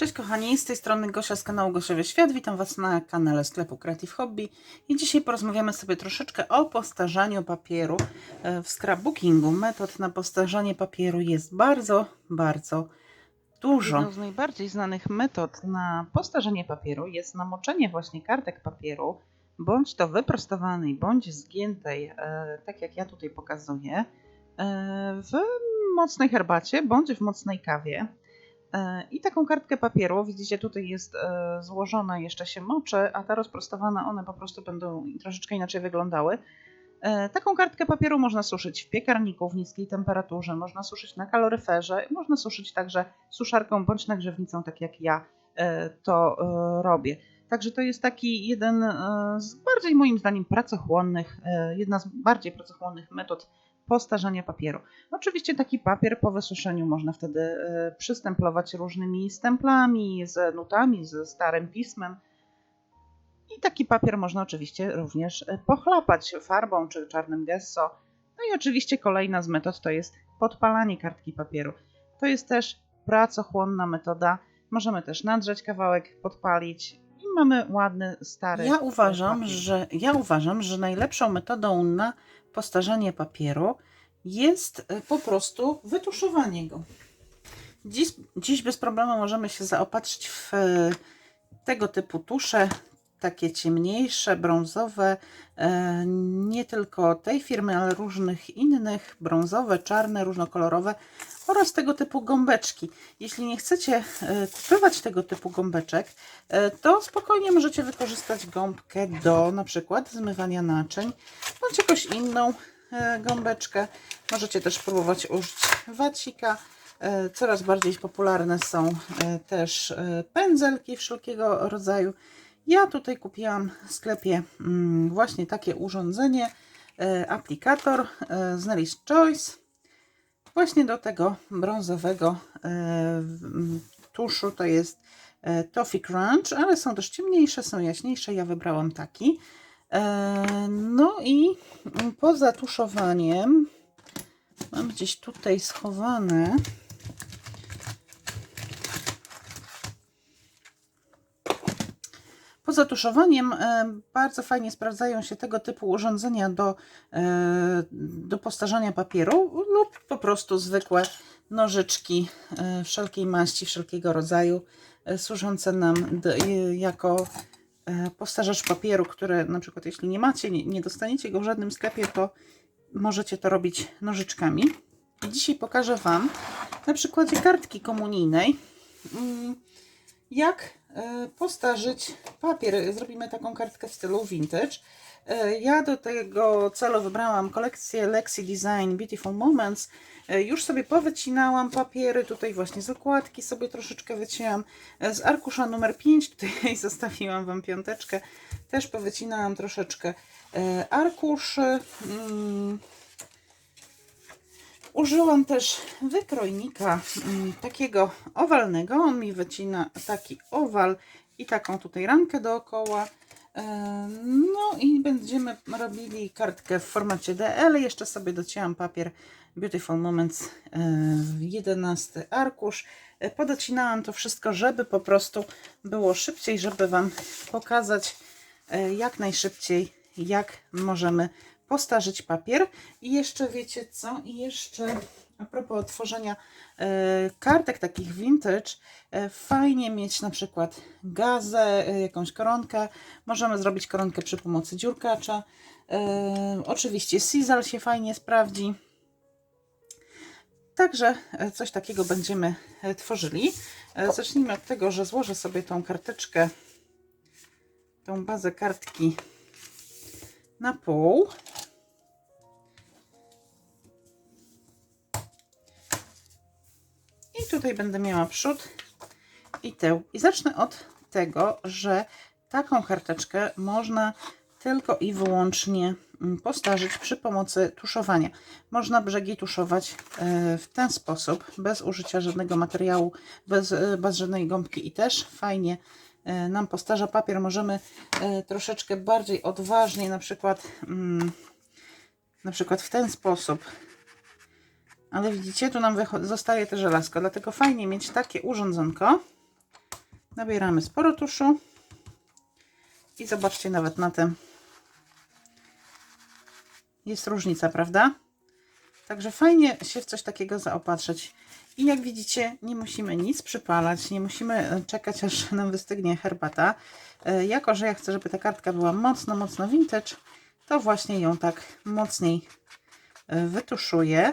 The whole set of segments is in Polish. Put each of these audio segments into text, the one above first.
Cześć kochani, z tej strony Gosia z kanału Gosiowy Świat. Witam Was na kanale sklepu Creative Hobby i dzisiaj porozmawiamy sobie troszeczkę o postarzaniu papieru e, w scrapbookingu. Metod na postarzanie papieru jest bardzo, bardzo dużo. Jedną z najbardziej znanych metod na postarzenie papieru jest namoczenie właśnie kartek papieru, bądź to wyprostowanej, bądź zgiętej, e, tak jak ja tutaj pokazuję, e, w mocnej herbacie, bądź w mocnej kawie. E, I taką kartkę papieru, widzicie, tutaj jest złożona, jeszcze się moczy, a ta rozprostowana, one po prostu będą troszeczkę inaczej wyglądały. Taką kartkę papieru można suszyć w piekarniku w niskiej temperaturze, można suszyć na kaloryferze, można suszyć także suszarką bądź nagrzewnicą, tak jak ja to robię. Także to jest taki jeden e, z bardziej moim zdaniem pracochłonnych, e, jedna z bardziej pracochłonnych metod postarzania papieru. Oczywiście taki papier po wysuszeniu można wtedy e, przystemplować różnymi stemplami, z nutami, ze starym pismem. I taki papier można oczywiście również pochlapać farbą czy czarnym gesso. No i oczywiście kolejna z metod to jest podpalanie kartki papieru. To jest też pracochłonna metoda. Możemy też nadrzeć kawałek, podpalić mamy ładny, stary Ja uważam, papier. że, ja uważam, że najlepszą metodą na postarzanie papieru jest e, po prostu wytuszowanie go. Dziś, dziś bez problemu możemy się zaopatrzyć w e, tego typu tusze, takie ciemniejsze, brązowe, e, nie tylko tej firmy, ale różnych innych, brązowe, czarne, różnokolorowe oraz tego typu gąbeczki. Jeśli nie chcecie e, kupować tego typu gąbeczek, e, to spokojnie możecie wykorzystać gąbkę do na przykład zmywania naczyń, bądź jakąś inną e, gąbeczkę. Możecie też próbować użyć wacika. Coraz bardziej popularne są też pędzelki wszelkiego rodzaju. Ja tutaj kupiłam w sklepie mm, właśnie takie urządzenie, aplikator z Nelly's Choice. Właśnie do tego brązowego e, tuszu to jest e, Toffee Crunch, ale są też ciemniejsze, są jaśniejsze. Ja wybrałam taki. E, No i mm, poza tuszowaniem mam gdzieś tutaj schowane. Poza tuszowaniem e, bardzo fajnie sprawdzają się tego typu urządzenia do, e, do postarzania papieru lub po prostu zwykłe nożyczki e, wszelkiej maści, wszelkiego rodzaju, służące nam jako postarzacz papieru, które na przykład jeśli nie macie, nie, nie dostaniecie go w żadnym sklepie, to możecie to robić nożyczkami. I dzisiaj pokażę Wam na przykładzie kartki komunijnej, mm, jak postarzyć papier. Zrobimy taką kartkę w stylu vintage. E, Ja do tego celu wybrałam kolekcję Lexi Design Beautiful Moments. E, Już sobie powycinałam papiery, tutaj właśnie z okładki sobie troszeczkę wycięłam. E, Z arkusza numer 5, tutaj zostawiłam Wam piąteczkę, też powycinałam troszeczkę e, arkuszy. Użyłam też wykrojnika mm, takiego owalnego. On mi wycina taki owal i taką tutaj ramkę dookoła. E, No i będziemy robili kartkę w formacie DL. Jeszcze sobie docięłam papier Beautiful Moments e, 11 arkusz. E, Podocinałam to wszystko, żeby po prostu było szybciej, żeby Wam pokazać e, jak najszybciej, jak możemy postarzyć papier. I jeszcze wiecie co? I jeszcze a propos tworzenia e, kartek takich vintage, e, fajnie mieć na przykład gazę, e, jakąś koronkę. Możemy zrobić koronkę przy pomocy dziurkacza. Oczywiście sizzle się fajnie sprawdzi. Także coś takiego będziemy tworzyli. Zacznijmy od tego, że złożę sobie tą karteczkę, tą bazę kartki na pół. Tutaj będę miała przód i tył. I zacznę od tego, że taką karteczkę można tylko i wyłącznie mm, postarzyć przy pomocy tuszowania. Można brzegi tuszować e, w ten sposób, bez użycia żadnego materiału, bez, e, bez żadnej gąbki i też fajnie e, nam postarza papier, możemy troszeczkę bardziej odważnie, na przykład, mm, na przykład w ten sposób. Ale widzicie, tu nam zostaje te żelazko, dlatego fajnie mieć takie urządzonko. Nabieramy sporo tuszu i zobaczcie nawet na tym jest różnica, prawda? Także fajnie się w coś takiego zaopatrzyć. I jak widzicie, nie musimy nic przypalać, nie musimy e, czekać, aż nam wystygnie herbata. E, Jako, że ja chcę, żeby ta kartka była mocno, mocno vintage, to właśnie ją tak mocniej e, wytuszuję.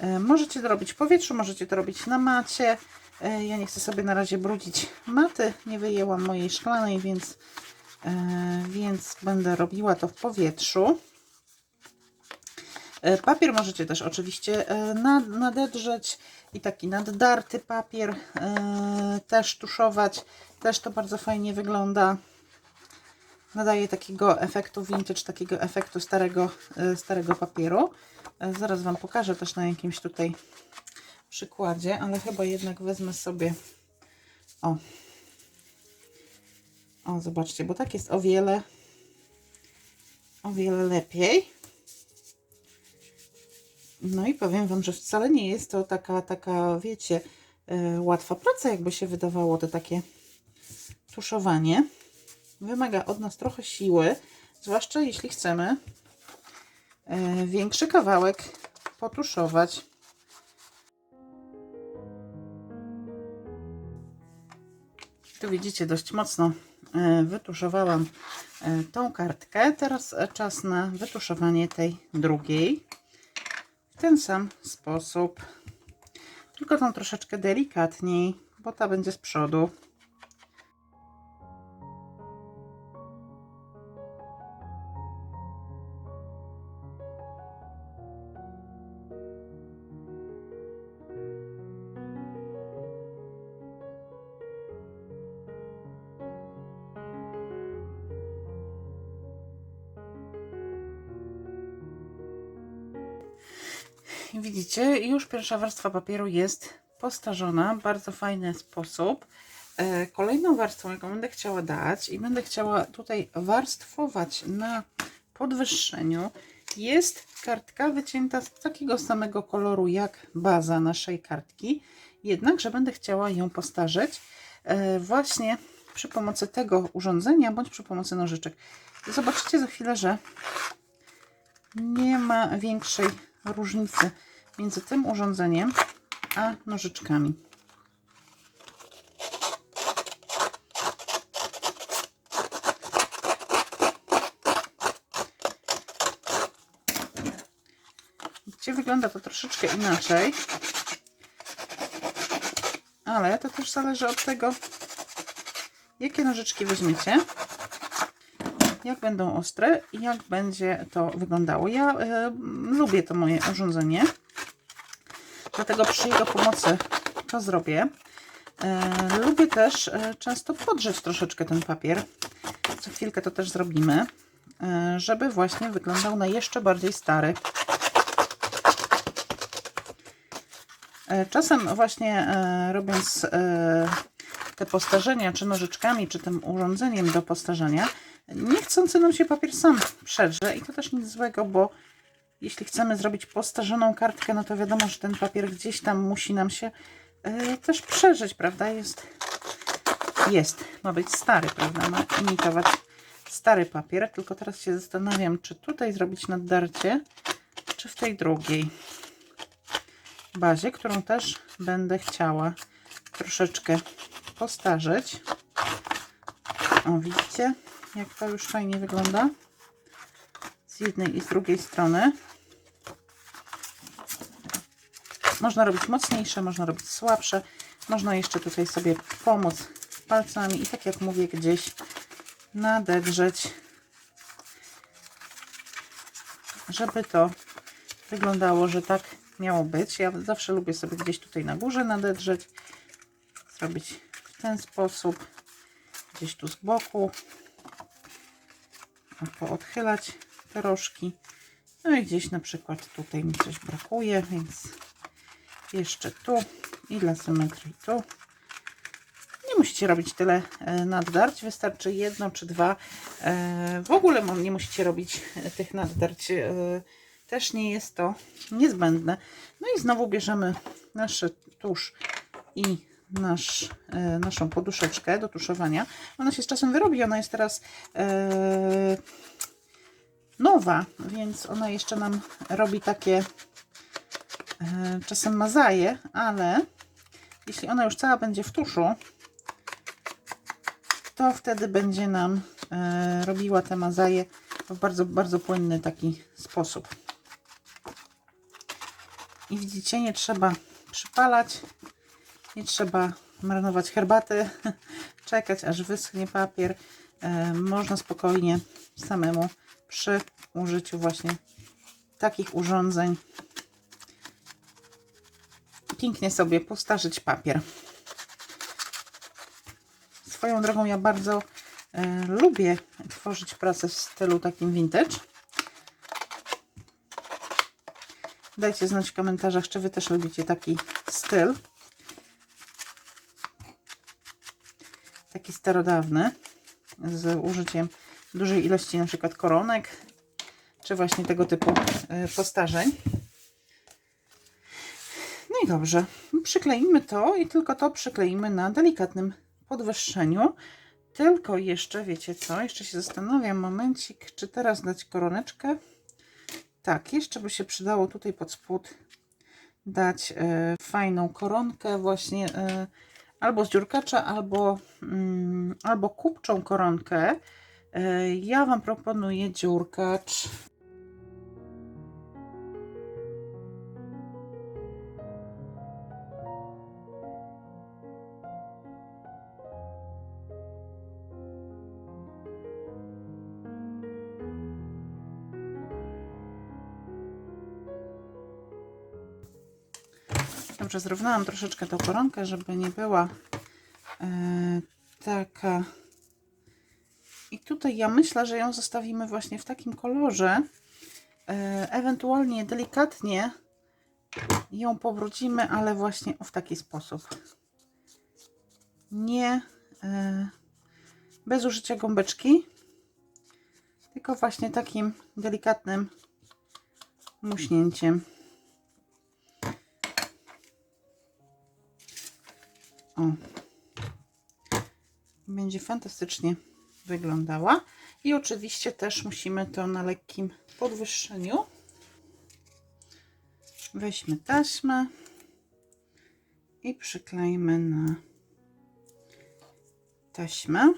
E, Możecie to robić w powietrzu, możecie to robić na macie. E, Ja nie chcę sobie na razie brudzić maty, nie wyjęłam mojej szklanej, więc, e, więc będę robiła to w powietrzu. Papier możecie też oczywiście nad- nadedrzeć i taki naddarty papier też tuszować. Też to bardzo fajnie wygląda. Nadaje takiego efektu vintage, takiego efektu starego, e, starego papieru. E, Zaraz Wam pokażę też na jakimś tutaj przykładzie, ale chyba jednak wezmę sobie o o zobaczcie, bo tak jest o wiele o wiele lepiej no i powiem Wam, że wcale nie jest to taka, taka wiecie, e, łatwa praca, jakby się wydawało, to takie tuszowanie. Wymaga od nas trochę siły, zwłaszcza jeśli chcemy e, większy kawałek potuszować. Tu widzicie, dość mocno e, wytuszowałam e, tą kartkę. Teraz czas na wytuszowanie tej drugiej w ten sam sposób. Tylko tą troszeczkę delikatniej, bo ta będzie z przodu. Już pierwsza warstwa papieru jest postarzona bardzo fajny sposób. E, Kolejną warstwą, jaką będę chciała dać i będę chciała tutaj warstwować na podwyższeniu, jest kartka wycięta z takiego samego koloru jak baza naszej kartki. Jednakże będę chciała ją postarzeć e, właśnie przy pomocy tego urządzenia bądź przy pomocy nożyczek. Zobaczycie za chwilę, że nie ma większej różnicy między tym urządzeniem a nożyczkami. Gdzie wygląda to troszeczkę inaczej, ale to też zależy od tego, jakie nożyczki weźmiecie jak będą ostre i jak będzie to wyglądało. Ja e, lubię to moje urządzenie, dlatego przy jego pomocy to zrobię. E, lubię też e, często podrzeć troszeczkę ten papier. Za chwilkę to też zrobimy, e, żeby właśnie wyglądał na jeszcze bardziej stary. Czasem właśnie robiąc te postarzenia, czy nożyczkami, czy tym urządzeniem do postarzenia, niechcący nam się papier sam przedrze i to też nic złego, bo jeśli chcemy zrobić postarzoną kartkę, no to wiadomo, że ten papier gdzieś tam musi nam się e, też przeżyć, prawda? Jest, jest, ma być stary, prawda? Ma imitować stary papier, tylko teraz się zastanawiam, czy tutaj zrobić naddarcie, czy w tej drugiej bazie, którą też będę chciała troszeczkę postarzyć. O, widzicie, jak to już fajnie wygląda z jednej i z drugiej strony. Można robić mocniejsze, można robić słabsze. Można jeszcze tutaj sobie pomóc palcami i tak jak mówię, gdzieś nadedrzeć, żeby to wyglądało, że tak miało być. Ja zawsze lubię sobie gdzieś tutaj na górze nadedrzeć, zrobić w ten sposób, gdzieś tu z boku, poodchylać te rożki. No i gdzieś na przykład tutaj mi coś brakuje, więc jeszcze tu i dla symetrii tu. Nie musicie robić tyle e, naddarć, wystarczy jedno czy dwa. E, W ogóle nie musicie robić e, tych naddarć. Też nie jest to niezbędne. No i znowu bierzemy nasz tusz i nasz, naszą poduszeczkę do tuszowania. Ona się z czasem wyrobi, ona jest teraz nowa, więc ona jeszcze nam robi takie czasem mazaje, ale jeśli ona już cała będzie w tuszu, to wtedy będzie nam e, robiła te mazaje w bardzo, bardzo płynny taki sposób. I widzicie, nie trzeba przypalać, nie trzeba marnować herbaty, czekać aż wyschnie papier. E, można spokojnie samemu przy użyciu właśnie takich urządzeń pięknie sobie postarzyć papier. Swoją drogą ja bardzo e, lubię tworzyć pracę w stylu takim vintage. Dajcie znać w komentarzach, czy Wy też lubicie taki styl. Taki starodawny, z użyciem dużej ilości na przykład koronek, czy właśnie tego typu e, postarzeń. Dobrze, przykleimy to i tylko to przykleimy na delikatnym podwyższeniu. Tylko jeszcze, wiecie co, jeszcze się zastanawiam, momencik, czy teraz dać koroneczkę. Tak, jeszcze by się przydało tutaj pod spód dać e, fajną koronkę właśnie e, albo z dziurkacza, albo, mm, albo kupczą koronkę. E, ja Wam proponuję dziurkacz. Dobrze, zrównałam troszeczkę tą koronkę, żeby nie była e, taka. I tutaj ja myślę, że ją zostawimy właśnie w takim kolorze. E, ewentualnie delikatnie ją powrócimy, ale właśnie w taki sposób. Nie e, bez użycia gąbeczki, tylko właśnie takim delikatnym muśnięciem. O. Będzie fantastycznie wyglądała. I oczywiście też musimy to na lekkim podwyższeniu. Weźmy taśmę i przyklejmy na taśmę.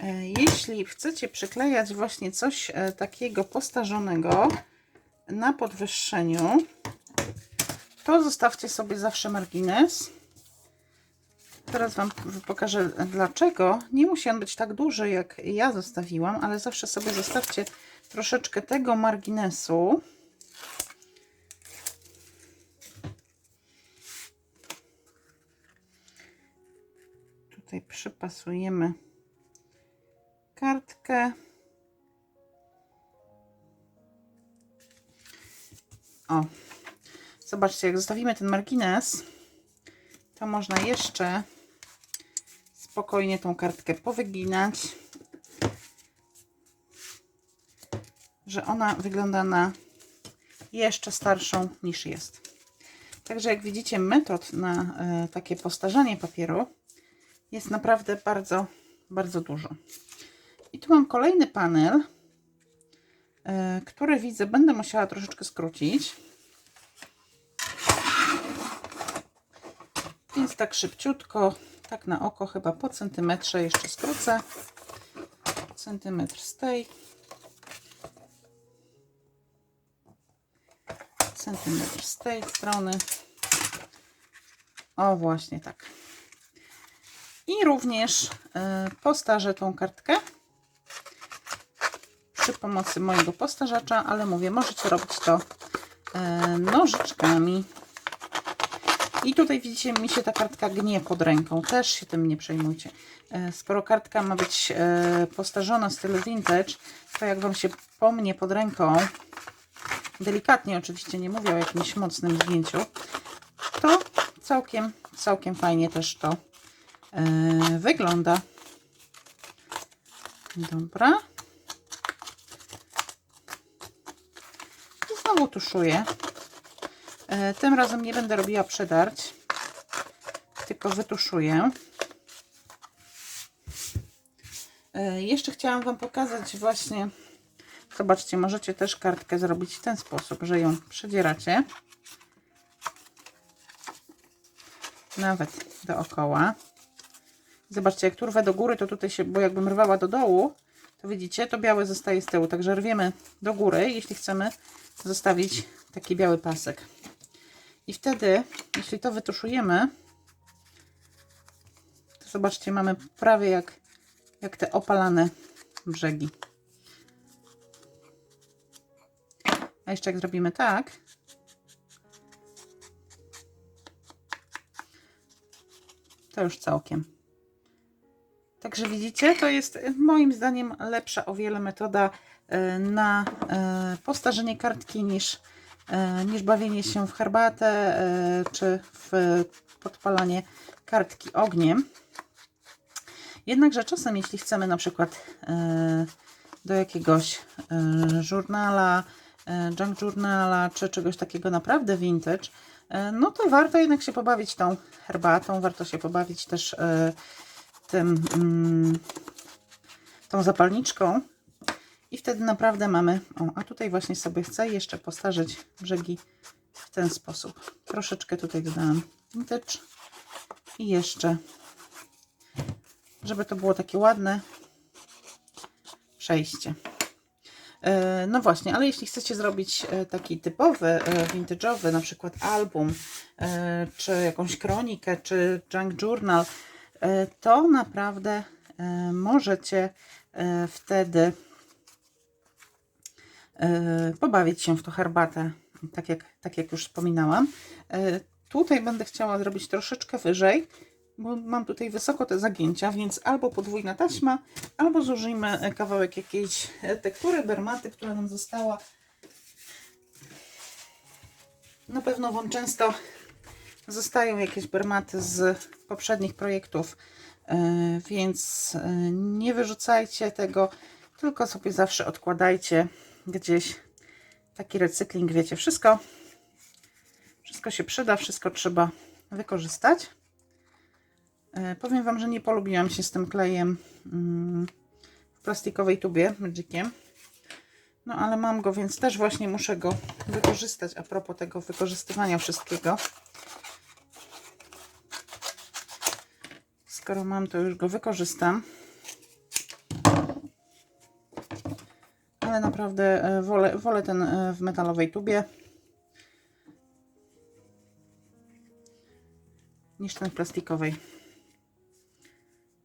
E, Jeśli chcecie przyklejać właśnie coś e, takiego postarzonego na podwyższeniu, to zostawcie sobie zawsze margines. Teraz Wam pokażę dlaczego. Nie musi on być tak duży, jak ja zostawiłam, ale zawsze sobie zostawcie troszeczkę tego marginesu. Tutaj przypasujemy kartkę. O, zobaczcie, jak zostawimy ten margines, to można jeszcze spokojnie tą kartkę powyginać, że ona wygląda na jeszcze starszą niż jest. Także jak widzicie, metod na e, takie postarzanie papieru jest naprawdę bardzo, bardzo dużo. I tu mam kolejny panel, e, który widzę, będę musiała troszeczkę skrócić. Więc tak szybciutko, tak na oko, chyba po centymetrze jeszcze skrócę. Centymetr z tej. Centymetr z tej strony. O, właśnie tak. I również y, postarzę tą kartkę przy pomocy mojego postarzacza, ale mówię, możecie robić to y, nożyczkami. I tutaj widzicie, mi się ta kartka gnie pod ręką. Też się tym nie przejmujcie. E, Skoro kartka ma być e, postarzona w stylu vintage, to jak Wam się pomnie pod ręką, delikatnie, oczywiście nie mówię o jakimś mocnym zdjęciu, to całkiem, całkiem fajnie też to e, wygląda. Dobra. Znowu tuszuję. E, tym razem nie będę robiła przedarć, tylko wytuszuję. E, jeszcze chciałam Wam pokazać właśnie, zobaczcie, możecie też kartkę zrobić w ten sposób, że ją przedzieracie. Nawet dookoła. Zobaczcie, jak tu rwę do góry, to tutaj się, bo jakbym rwała do dołu, to widzicie, to białe zostaje z tyłu. Także rwiemy do góry, jeśli chcemy zostawić taki biały pasek. I wtedy, jeśli to wytuszujemy, to zobaczcie, mamy prawie jak, jak te opalane brzegi. A jeszcze jak zrobimy tak, to już całkiem. Także widzicie, to jest moim zdaniem lepsza o wiele metoda na e, postarzenie kartki niż, e, niż bawienie się w herbatę e, czy w podpalanie kartki ogniem. Jednakże czasem, jeśli chcemy na przykład e, do jakiegoś e, żurnala, e, junk journala, czy czegoś takiego naprawdę vintage, e, no to warto jednak się pobawić tą herbatą, warto się pobawić też e, tym, mm, tą zapalniczką i wtedy naprawdę mamy, o, a tutaj właśnie sobie chcę jeszcze postarzyć brzegi w ten sposób. Troszeczkę tutaj dodałam vintage i jeszcze, żeby to było takie ładne przejście. E, No właśnie, ale jeśli chcecie zrobić e, taki typowy, e, vintage'owy, na przykład album, e, czy jakąś kronikę, czy junk journal, e, to naprawdę e, możecie e, wtedy e, pobawić się w tą herbatę, tak jak, tak jak już wspominałam. E, Tutaj będę chciała zrobić troszeczkę wyżej, bo mam tutaj wysoko te zagięcia, więc albo podwójna taśma, albo zużyjmy e, kawałek jakiejś e, tektury, bermaty, która nam została. Na pewno Wam często zostają jakieś bermaty z poprzednich projektów, e, więc e, nie wyrzucajcie tego, tylko sobie zawsze odkładajcie gdzieś taki recykling, wiecie, wszystko wszystko się przyda, wszystko trzeba wykorzystać. E, Powiem Wam, że nie polubiłam się z tym klejem mm, w plastikowej tubie Magiciem. No ale mam go, więc też właśnie muszę go wykorzystać a propos tego wykorzystywania wszystkiego. Skoro mam, to już go wykorzystam. Ale naprawdę e, wolę, wolę ten e, w metalowej tubie. niż ten plastikowej.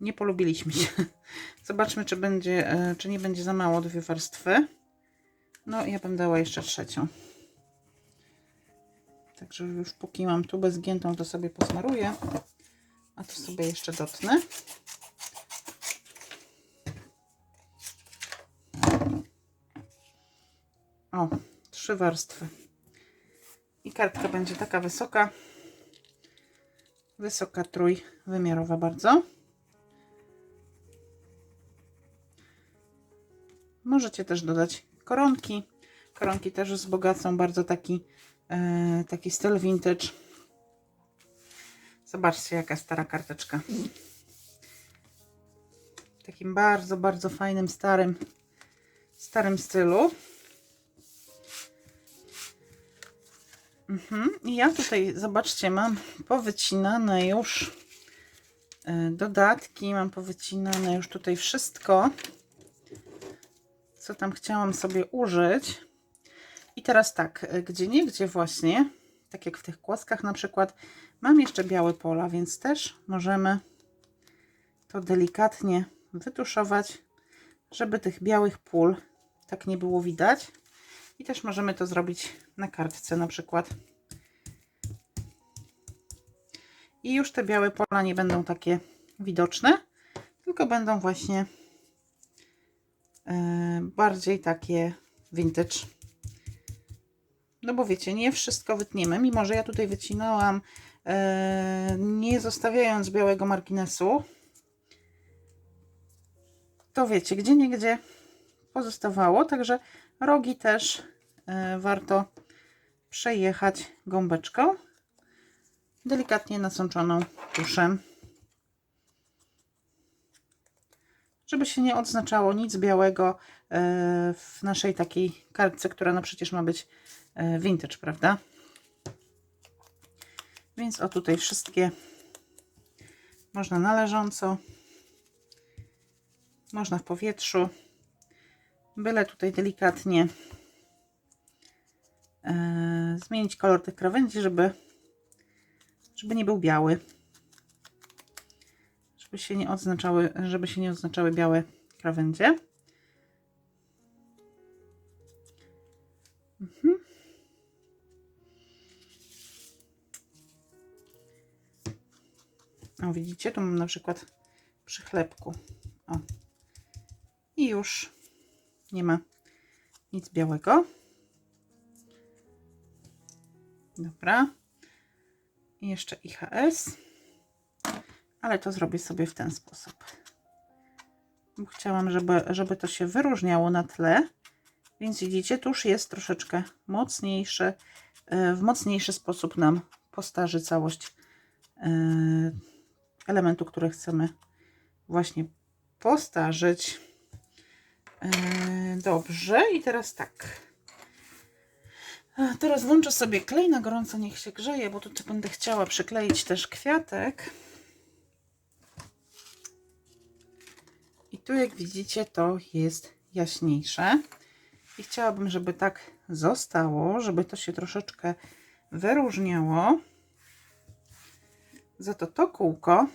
Nie polubiliśmy się. Zobaczmy, czy będzie, e, czy nie będzie za mało dwie warstwy. No, ja bym dała jeszcze trzecią. Także już póki mam tubę zgiętą, to sobie posmaruję. A tu sobie jeszcze dotnę. O, trzy warstwy. I kartka będzie taka wysoka, wysoka trójwymiarowa bardzo. Możecie też dodać koronki. Koronki też wzbogacą bardzo taki, e, taki styl vintage. Zobaczcie, jaka stara karteczka. W takim bardzo, bardzo fajnym, starym, starym stylu. Mhm. Ja tutaj, zobaczcie, mam powycinane już e, dodatki, mam powycinane już tutaj wszystko, co tam chciałam sobie użyć. I teraz tak, e, gdzie nie, gdzie właśnie, tak jak w tych kłoskach na przykład, mam jeszcze białe pola, więc też możemy to delikatnie wytuszować, żeby tych białych pól tak nie było widać. I też możemy to zrobić na kartce na przykład. I już te białe pola nie będą takie widoczne, tylko będą właśnie e, bardziej takie vintage. no bo wiecie, nie wszystko wytniemy, mimo że ja tutaj wycinałam e, nie zostawiając białego marginesu, to wiecie, gdzie niegdzie pozostawało, także rogi też warto przejechać gąbeczką delikatnie nasączoną tuszem. Żeby się nie odznaczało nic białego e, w naszej takiej kartce, która no przecież ma być e, vintage, prawda? Więc o tutaj wszystkie można należąco, można w powietrzu, byle tutaj delikatnie e, zmienić kolor tych krawędzi, żeby żeby nie był biały. Żeby się nie odznaczały, żeby się nie odznaczały białe krawędzie. Mhm. O, widzicie, tu mam na przykład przy chlebku. O. I już nie ma nic białego. Dobra. I jeszcze IHS. Ale to zrobię sobie w ten sposób. Chciałam, żeby, żeby to się wyróżniało na tle. Więc widzicie, tuż jest troszeczkę mocniejszy. e, W mocniejszy sposób nam postarzy całość e, elementu, który chcemy właśnie postarzyć. E, Dobrze, i teraz tak. Teraz włączę sobie klej na gorąco, niech się grzeje, bo tutaj będę chciała przykleić też kwiatek. I tu jak widzicie to jest jaśniejsze. I chciałabym, żeby tak zostało, żeby to się troszeczkę wyróżniało. Za to to kółko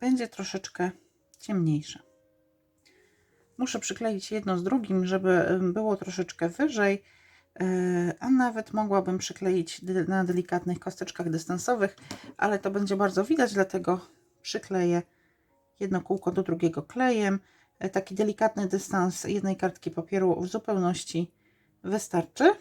będzie troszeczkę ciemniejsze. Muszę przykleić jedno z drugim, żeby było troszeczkę wyżej, e, a nawet mogłabym przykleić na delikatnych kosteczkach dystansowych, ale to będzie bardzo widać, dlatego przykleję jedno kółko do drugiego klejem. E, Taki delikatny dystans jednej kartki papieru w zupełności wystarczy.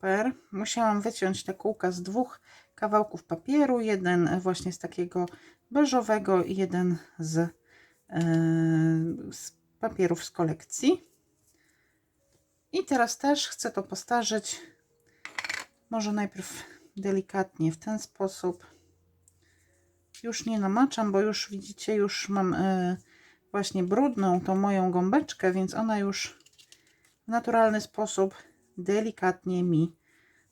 Super. Musiałam wyciąć te kółka z dwóch kawałków papieru. Jeden właśnie z takiego beżowego i jeden z, e, z papierów z kolekcji. I teraz też chcę to postarzyć. Może najpierw delikatnie w ten sposób. Już nie namaczam, bo już widzicie, już mam e, właśnie brudną tą moją gąbeczkę, więc ona już w naturalny sposób delikatnie mi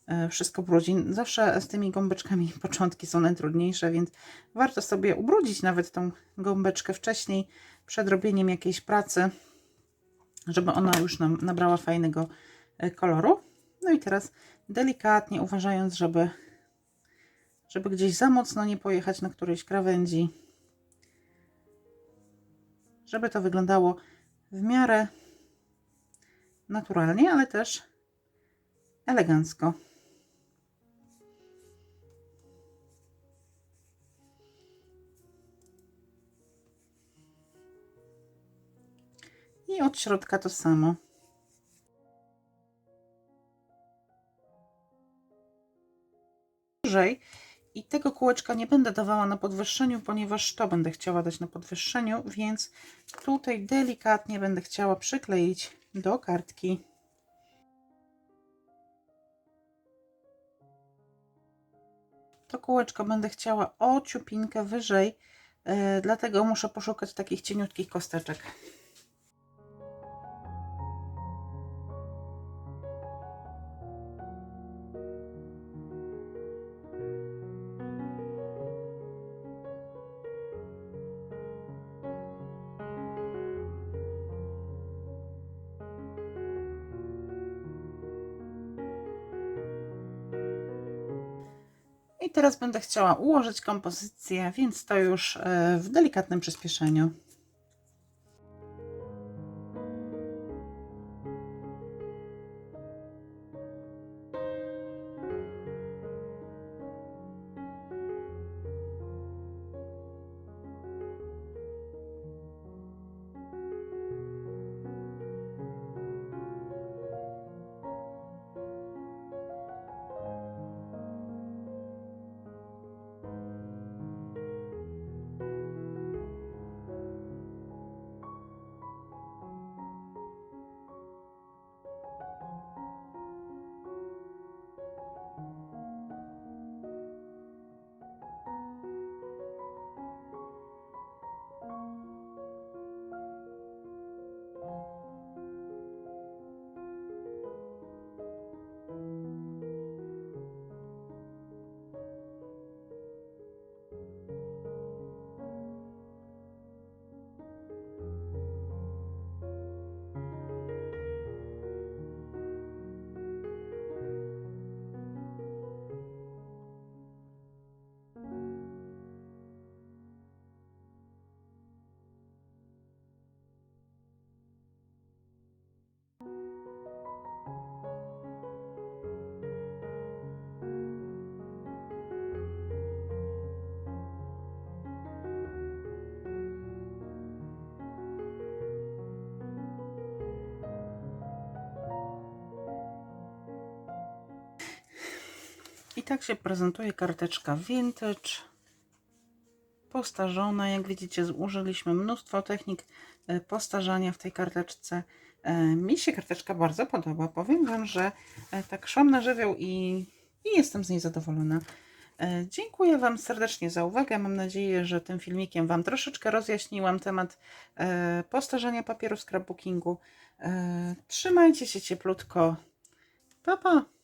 e, wszystko brudzi. Zawsze z tymi gąbeczkami początki są najtrudniejsze, więc warto sobie ubrudzić nawet tą gąbeczkę wcześniej, przed robieniem jakiejś pracy, żeby ona już nam nabrała fajnego e, koloru. No i teraz delikatnie uważając, żeby, żeby gdzieś za mocno nie pojechać na którejś krawędzi, żeby to wyglądało w miarę naturalnie, ale też elegancko. I od środka to samo. Wyżej i tego kółeczka nie będę dawała na podwyższeniu, ponieważ to będę chciała dać na podwyższeniu, więc tutaj delikatnie będę chciała przykleić do kartki. To kółeczko będę chciała o ciupinkę wyżej, e, dlatego muszę poszukać takich cieniutkich kosteczek. Teraz będę chciała ułożyć kompozycję, więc to już e, w delikatnym przyspieszeniu. Tak się prezentuje karteczka vintage. Postarzona, jak widzicie, użyliśmy mnóstwo technik e, postarzania w tej karteczce. E, Mi się karteczka bardzo podoba. Powiem Wam, że e, tak szłam na żywioł i, i jestem z niej zadowolona. Dziękuję Wam serdecznie za uwagę. Mam nadzieję, że tym filmikiem Wam troszeczkę rozjaśniłam temat postarzania papieru w scrapbookingu. Trzymajcie się cieplutko. Pa, pa!